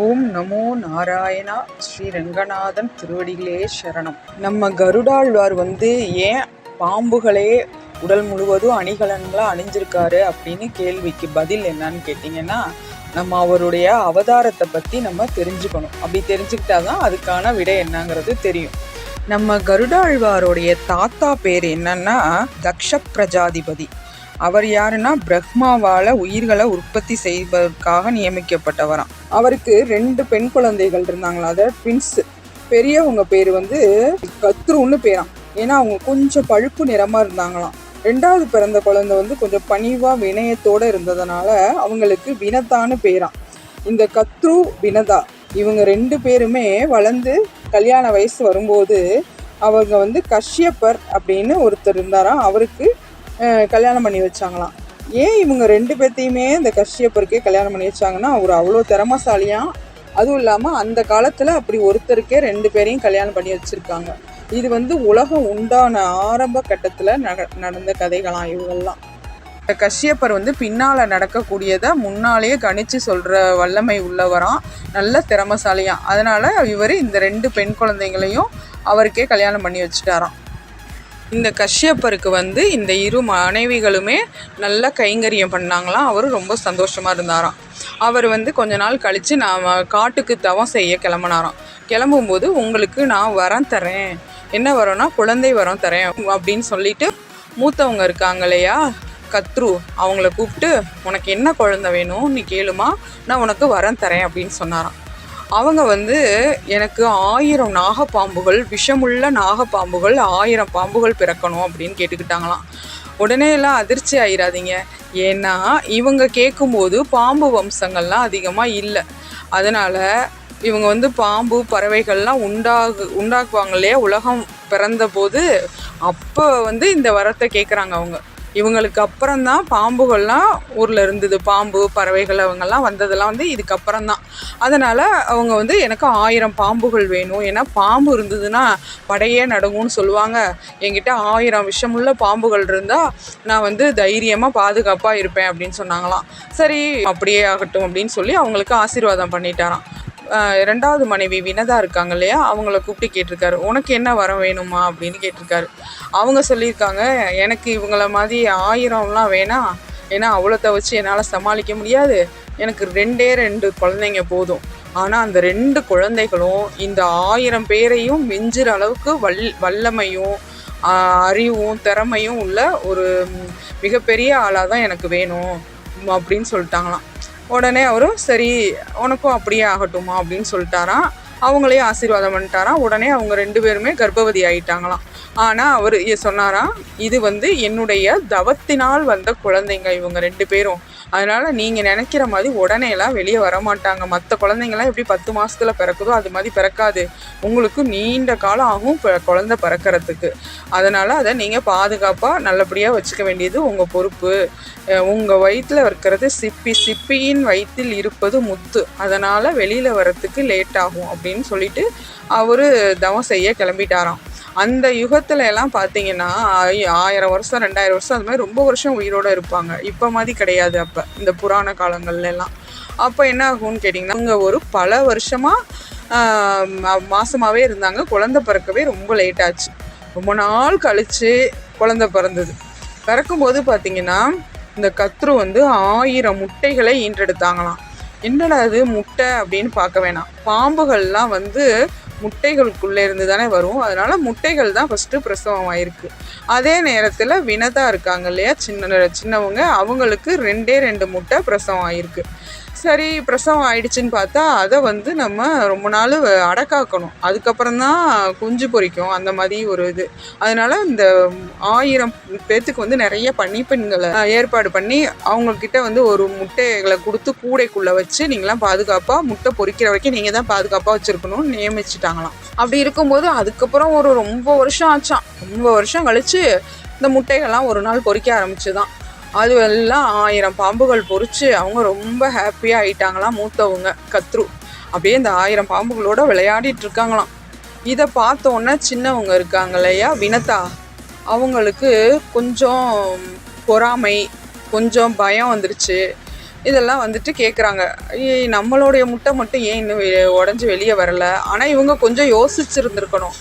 ஓம் நமோ நாராயணா ஸ்ரீ ரங்கநாதன் திருவடிகளே சரணம். நம்ம கருடாழ்வார் வந்து ஏன் பாம்புகளே உடல் முழுவதும் அணிகலன்களாக அணிஞ்சிருக்காரு அப்படின்னு கேள்விக்கு பதில் என்னன்னு கேட்டிங்கன்னா நம்ம அவருடைய அவதாரத்தை பற்றி நம்ம தெரிஞ்சுக்கணும். அப்படி தெரிஞ்சுக்கிட்டா தான் அதுக்கான விடை என்னங்கிறது தெரியும். நம்ம கருடாழ்வாருடைய தாத்தா பேர் என்னன்னா தக்ஷ பிரஜாதிபதி. அவர் யாருன்னா பிரம்மாவால உயிர்களை உற்பத்தி செய்வதற்காக நியமிக்கப்பட்டவராம். அவருக்கு ரெண்டு பெண் குழந்தைகள் இருந்தாங்களா? அதாவது ட்வின்ஸ் பெரியவங்க பேர் வந்து கத்ருன்னு பேராம். ஏன்னா அவங்க கொஞ்சம் பழுப்பு நிறமாக இருந்தாங்களாம். ரெண்டாவது பிறந்த குழந்தை வந்து கொஞ்சம் பணிவாக வினயத்தோடு இருந்ததுனால அவங்களுக்கு வினதான்னு பேராம். இந்த கத்ரு வினதா இவங்க ரெண்டு பேருமே வளர்ந்து கல்யாண வயசு வரும்போது அவங்க வந்து கஷ்யப்பர் அப்படின்னு ஒருத்தர் இருந்தாராம். அவருக்கு கல்யாணம் பண்ணி வச்சாங்களாம். ஏன் இவங்க ரெண்டு பேர்த்தையுமே இந்த கஷ்யப்பருக்கே கல்யாணம் பண்ணி வச்சாங்கன்னா அவர் அவ்வளோ திறமசாலியாக அதுவும் இல்லாமல் அந்த காலத்தில் அப்படி ஒருத்தருக்கே ரெண்டு பேரையும் கல்யாணம் பண்ணி வச்சுருக்காங்க. இது வந்து உலகம் உண்டான ஆரம்ப கட்டத்தில் நட நடந்த கதைகளாம் இவங்கெல்லாம். இந்த கஷ்யப்பர் வந்து பின்னால் நடக்கக்கூடியதை முன்னாலேயே கணித்து சொல்கிற வல்லமை உள்ளவராம். நல்ல திறமசாலியாக அதனால் இவர் இந்த ரெண்டு பெண் குழந்தைங்களையும் அவருக்கே கல்யாணம் பண்ணி வச்சுட்டாராம். இந்த கஷ்யப்பருக்கு வந்து இந்த இரு மனைவிகளுமே நல்ல கைங்கரியம் பண்ணாங்களாம். அவர் ரொம்ப சந்தோஷமாக இருந்தாராம். அவர் வந்து கொஞ்ச நாள் கழித்து நான் காட்டுக்கு தவம் செய்ய கிளம்புனாராம். கிளம்பும்போது உங்களுக்கு நான் வரம் தரேன். என்ன வரோன்னா குழந்தை வரம் தரேன் அப்படின்னு சொல்லிட்டு மூத்தவங்க இருக்காங்க இல்லையா கத்ரு அவங்கள கூப்பிட்டு உனக்கு என்ன குழந்தை வேணும்? நீ கேளுமா. நான் உனக்கு வரம் தரேன் அப்படின்னு சொன்னாராம். அவங்க வந்து எனக்கு ஆயிரம் நாகப்பாம்புகள் விஷமுள்ள நாகப்பாம்புகள் ஆயிரம் பாம்புகள் பிறக்கணும் அப்படின்னு கேட்டுக்கிட்டாங்களாம். உடனே எல்லாம் அதிர்ச்சி ஆயிராதீங்க. ஏன்னா இவங்க கேட்கும்போது பாம்பு வம்சங்கள்லாம் அதிகமாக இல்லை. அதனால் இவங்க வந்து பாம்பு பறவைகள்லாம் உண்டாகு உண்டாக்குவாங்க இல்லையா? உலகம் பிறந்தபோது அப்போ வந்து இந்த வரத்தை கேட்குறாங்க அவங்க. இவங்களுக்கு அப்புறம் தான் பாம்புகள்லாம் ஊரில் இருந்தது. பாம்பு பறவைகள் அவங்கெல்லாம் வந்ததெல்லாம் வந்து இதுக்கப்புறம் தான் அதனால் அவங்க வந்து எனக்கு ஆயிரம் பாம்புகள் வேணும். ஏன்னா பாம்பு இருந்ததுன்னா படையே நடங்கும்னு சொல்லுவாங்க. என்கிட்ட ஆயிரம் விஷமுள்ள பாம்புகள் இருந்தால் நான் வந்து தைரியமாக பாதுகாப்பாக இருப்பேன் அப்படின்னு சொன்னாங்களாம். சரி அப்படியே ஆகட்டும் அப்படின்னு சொல்லி அவங்களுக்கு ஆசீர்வாதம் பண்ணிட்டாராம். ரெண்டாவது மனைவி வினதா இருக்காங்க இல்லையா? அவங்கள கூப்பிட்டு கேட்டிருக்காரு. உனக்கு என்ன வரம் வேணுமா? அப்படின்னு கேட்டிருக்காரு. அவங்க சொல்லியிருக்காங்க எனக்கு இவங்கள மாதிரி ஆயிரம்லாம் வேணாம் ஏன்னா அவ்வளோத்த வச்சு என்னால் சமாளிக்க முடியாது. எனக்கு ரெண்டே ரெண்டு குழந்தைங்க போதும். ஆனால் அந்த ரெண்டு குழந்தைகளும் இந்த ஆயிரம் பேரையும் மிஞ்சுற அளவுக்கு வல் வல்லமையும் அறிவும் திறமையும் உள்ள ஒரு மிகப்பெரிய ஆளாக தான் எனக்கு வேணும். அப்படின்னு சொல்லிட்டாங்களாம். உடனே அவரும் சரி உனக்கும் அப்படியே ஆகட்டுமா? அப்படின்னு சொல்லிட்டாராம். அவங்களையும் ஆசீர்வாதம் பண்ணிட்டாராம். உடனே அவங்க ரெண்டு பேருமே கர்ப்பவதி ஆயிட்டாங்களாம். ஆனால் அவர் சொன்னாராம் இது வந்து என்னுடைய தவத்தினால் வந்த குழந்தைங்க இவங்க ரெண்டு பேரும். அதனால் நீங்கள் நினைக்கிற மாதிரி உடனேலாம் வெளியே வர மாட்டாங்க மற்ற குழந்தைங்கலாம் எப்படி பத்து மாதத்தில் பிறக்குதோ அது மாதிரி பிறக்காது. உங்களுக்கு நீண்ட காலம் ஆகும் இப்போ குழந்தை பிறக்கறதுக்கு. அதனால் அதை நீங்கள் பாதுகாப்பாக நல்லபடியாக வச்சுக்க வேண்டியது உங்கள் பொறுப்பு. உங்கள் வயிற்றில் இருக்கிறது சிப்பி சிப்பியின் வயிற்றில் இருப்பது முத்து. அதனால் வெளியில் வரத்துக்கு லேட் ஆகும் அப்படின்னு சொல்லிட்டு அவர் தவம் செய்ய கிளம்பிட்டாராம். அந்த யுகத்துல எல்லாம் பார்த்தீங்கன்னா ஆயி- ஆயிரம் வருஷம் ரெண்டாயிரம் வருஷம் அது மாதிரி ரொம்ப வருஷம் உயிரோட இருப்பாங்க. இப்போ மாதிரி கிடையாது அப்போ இந்த புராண காலங்கள்ல எல்லாம். அப்போ என்ன ஆகும்னு கேட்டிங்கன்னா அவங்க ஒரு பல வருஷமாக மாசமாகவே இருந்தாங்க. குழந்தை பிறக்கவே ரொம்ப லேட் ஆச்சு. ரொம்ப நாள் கழிச்சு குழந்தை பிறந்தது. பிறக்கும்போது பார்த்தீங்கன்னா இந்த கத்ரு வந்து ஆயிரம் முட்டைகளை ஈன்றெடுத்தாங்களாம். என்னடா அது முட்டை அப்படின்னு பார்க்க வேணாம். பாம்புகள்லாம் வந்து முட்டைகளுக்குள்ளே இருந்து தானே வரும். அதனால முட்டைகள் தான் ஃபஸ்ட்டு பிரசவம் ஆயிருக்கு அதே நேரத்தில் வினதா இருக்காங்க இல்லையா? சின்ன சின்னவங்க. அவங்களுக்கு ரெண்டே ரெண்டு முட்டை பிரசவம் ஆயிருக்கு சரி பிரசவம் ஆயிடுச்சுன்னு பார்த்தா அதை வந்து நம்ம ரொம்ப நாள் அடக்காக்கணும். அதுக்கப்புறம் தான் குஞ்சு பொரிக்கும் அந்த மாதிரி ஒரு இது. அதனால இந்த ஆயிரம் பேத்துக்கு வந்து நிறைய பன்னிப்பெண்களை ஏற்பாடு பண்ணி அவங்கக்கிட்ட வந்து ஒரு முட்டைகளை கொடுத்து கூடைக்குள்ளே வச்சு நீங்களாம் பாதுகாப்பாக முட்டை பொறிக்கிற வரைக்கும் நீங்கள் தான் பாதுகாப்பாக வச்சுருக்கணும்னு நியமிச்சிட்டாங்களாம். அப்படி இருக்கும்போது அதுக்கப்புறம் ஒரு ரொம்ப வருஷம் ஆச்சான் ரொம்ப வருஷம் கழிச்சு இந்த முட்டைகள்லாம் ஒரு நாள் பொறிக்க ஆரம்பிச்சு தான் அது எல்லாம் ஆயிரம் பாம்புகள் பொறிச்சு அவங்க ரொம்ப ஹாப்பியாக ஆயிட்டாங்களாம் மூத்தவங்க கத்ரு. அப்படியே இந்த ஆயிரம் பாம்புகளோட விளையாடிட்டு இருக்காங்களாம். இதை பார்த்தோன்னே சின்னவங்க இருக்காங்க இல்லையா வினதா? அவங்களுக்கு கொஞ்சம் பொறாமை கொஞ்சம் பயம் வந்துருச்சு. இதெல்லாம் வந்துட்டு கேட்குறாங்க நம்மளுடைய முட்டை மட்டும் ஏன் இன்னும் உடஞ்சி வெளியே வரல? ஆனால் இவங்க கொஞ்சம் யோசிச்சிருந்துருக்கணும்.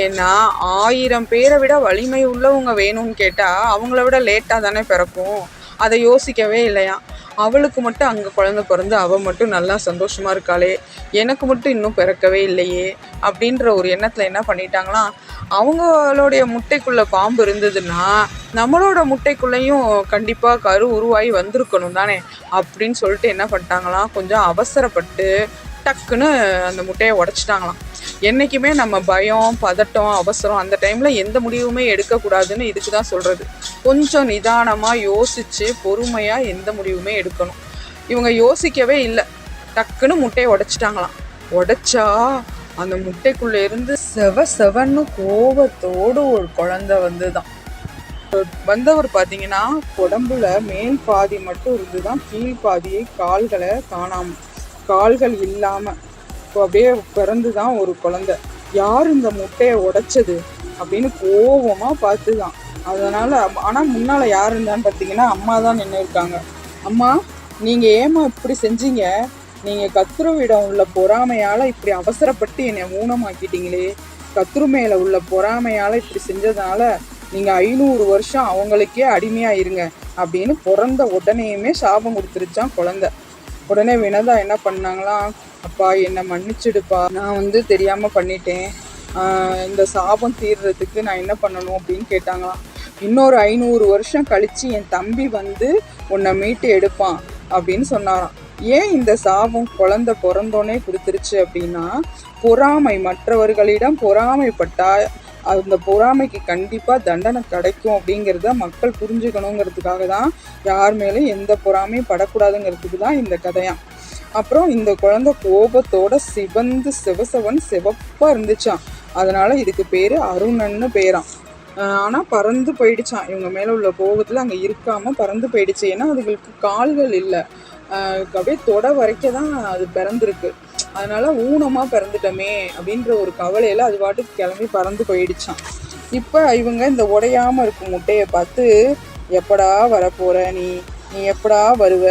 ஏன்னா ஆயிரம் பேரை விட வலிமை உள்ளவங்க வேணும்னு கேட்டால் அவங்கள விட லேட்டாக தானே பிறக்கும். அதை யோசிக்கவே இல்லையா? அவளுக்கு மட்டும் அங்கே குழந்த பிறந்து அவள் மட்டும் நல்லா சந்தோஷமாக இருக்காளே. எனக்கு மட்டும் இன்னும் பிறக்கவே இல்லையே. அப்படின்ற ஒரு எண்ணத்தில் என்ன பண்ணிட்டாங்களாம் அவங்களுடைய முட்டைக்குள்ளே பாம்பு இருந்ததுன்னா நம்மளோட முட்டைக்குள்ளேயும் கண்டிப்பாக கரு உருவாகி வந்திருக்கணும் தானே? அப்படின்னு சொல்லிட்டு என்ன பண்ணிட்டாங்களாம்? கொஞ்சம் அவசரப்பட்டு டக்குன்னு அந்த முட்டையை உடச்சிட்டாங்களாம். என்றைக்குமே நம்ம பயம் பதட்டம் அவசரம் அந்த டைமில் எந்த முடிவுமே எடுக்கக்கூடாதுன்னு இதுக்கு தான் சொல்கிறது கொஞ்சம் நிதானமாக யோசித்து பொறுமையாக எந்த முடிவுமே எடுக்கணும். இவங்க யோசிக்கவே இல்லை. டக்குன்னு முட்டையை உடைச்சிட்டாங்களாம். உடச்சா அந்த முட்டைக்குள்ளே இருந்து செவ செவன்னு கோபத்தோடு ஒரு குழந்தை வந்துதான். வந்தவர் பார்த்தீங்கன்னா உடம்புல மேல் பாதி மட்டும் இருந்துதான் கீழ் பாதியை கால்களை காணாம கால்கள் இல்லாம இப்போ அப்படியே பிறந்து தான் ஒரு குழந்தை. யார் இந்த முட்டையை உடைச்சது அப்படின்னு கோபமா பார்த்துதான். அதனால அதனால் ஆனா முன்னால யார் இருந்தான்னு பார்த்தீங்கன்னா அம்மா தான் நின்று இருக்காங்க. அம்மா நீங்க ஏமா இப்படி செஞ்சீங்க? நீங்க கத்துருவிடம் உள்ள பொறாமையால இப்படி அவசரப்பட்டு என்னை ஊனமாக்கிட்டீங்களே. கத்துரு மேல உள்ள பொறாமையால இப்படி செஞ்சதுனால நீங்க ஐநூறு வருஷம் அவங்களுக்கே அடிமையா இருங்க அப்படின்னு பிறந்த உடனேயுமே சாபம் கொடுத்துருச்சான் குழந்தை. உடனே வினதா என்ன பண்ணாங்களாம்? அப்பா என்னை மன்னிச்சிடுப்பா. நான் வந்து தெரியாம பண்ணிட்டேன். இந்த சாபம் தீர்றதுக்கு நான் என்ன பண்ணணும் அப்படின்னு கேட்டாங்களாம். இன்னொரு ஐநூறு வருஷம் கழிச்சு என் தம்பி வந்து உன்னை மீட்டு எடுப்பான் அப்படின்னு சொன்னாராம். ஏன் இந்த சாபம் குழந்தை பிறந்தோன்னே கொடுத்துருச்சு அப்படின்னா பொறாமை மற்றவர்களிடம் பொறாமைப்பட்டா அந்த பொறாமைக்கு கண்டிப்பாக தண்டனை கிடைக்கும் அப்படிங்கிறத மக்கள் புரிஞ்சுக்கணுங்கிறதுக்காக தான் யார் மேலேயும் எந்த பொறாமையும் படக்கூடாதுங்கிறதுக்கு தான் இந்த கதையாக அப்புறம் இந்த குழந்தை கோபத்தோட சிவந்து சிவசவன் சிவப்பாக இருந்துச்சான் அதனால் இதுக்கு பேர் அருணன்னு பேரான் ஆனால் பறந்து போயிடுச்சான் இவங்க மேலே உள்ள கோபத்தில் அங்கே இருக்காமல் பறந்து போயிடுச்சு. ஏன்னா அதுகளுக்கு கால்கள் இல்லை. அப்படியே தொட வரைக்கும் தான் அது பிறந்திருக்கு. அதனால ஊனமாக பிறந்துட்டோமே அப்படின்ற ஒரு கவலையில் அது பாட்டுக்கு கிளம்பி பறந்து போயிடுச்சான் இப்போ இவங்க இந்த உடையாமல் இருக்கும் முட்டையை பார்த்து எப்படா வரப்போகிற நீ? நீ எப்படா வருவ?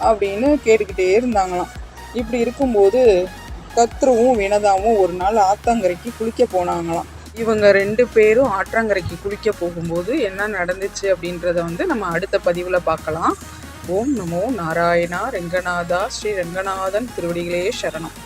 அப்படின்னு கேட்டுக்கிட்டே இருந்தாங்களாம். இப்படி இருக்கும்போது கத்ருவும் வினதாவும் ஒரு நாள் ஆத்தங்கரைக்கு குளிக்க போனாங்களாம். இவங்க ரெண்டு பேரும் ஆற்றங்கரைக்கு குளிக்க போகும்போது என்ன நடந்துச்சு அப்படின்றத வந்து நம்ம அடுத்த பதிவில் பார்க்கலாம். ஓம் நமோ நாராயணா ரெங்கநாதா ஸ்ரீ ரெங்கநாதன் திருவடிகளே சரணம்.